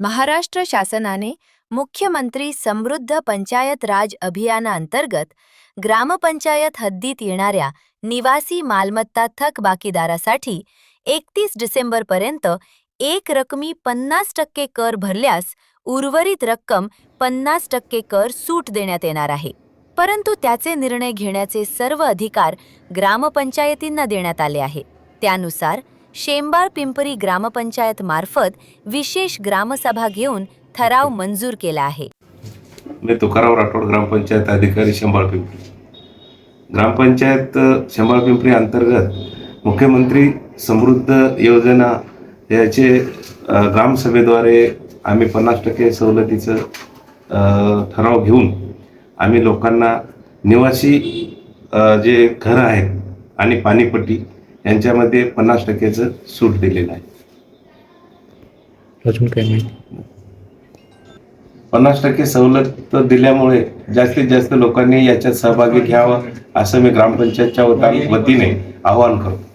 महाराष्ट्र शासनाने मुख्यमंत्री समृद्ध पंचायत राज अभियानाअंतर्गत ग्रामपंचायत हद्दीत येणाऱ्या निवासी मालमत्ता थकबाकीदारासाठी एकतीस डिसेंबरपर्यंत एक रकमी पन्नास टक्के कर भरल्यास उर्वरित रक्कम पन्नास टक्के कर सूट देण्यात येणार आहे. परंतु त्याचे निर्णय घेण्याचे सर्व अधिकार ग्रामपंचायतींना देण्यात आले आहे. त्यानुसार शेंबाळ पिंपरी ग्रामपंचायत मार्फत विशेष ग्रामसभा घेऊन ठराव मंजूर केला आहे. मी तुकाराम राठोड ग्रामपंचायत अधिकारी शंभाळ पिंपरी. ग्रामपंचायत शंभाळ पिंपरी अंतर्गत मुख्यमंत्री समृद्ध योजना याचे ग्रामसभेद्वारे आम्ही पन्नास टक्के सवलतीचं ठराव घेऊन आम्ही लोकांना निवासी जे घरं आहेत आणि पाणीपट्टी यांच्यामध्ये पन्नास टक्क्याचं सूट दिलेलं आहे. अजून काय माहिती पन्नास टक्के सवलत दिल्यामुळे जास्तीत जास्त लोकांनी याच्यात सहभागी घ्यावं असं मी ग्रामपंचायतच्या वता- वतीने आवाहन करतो.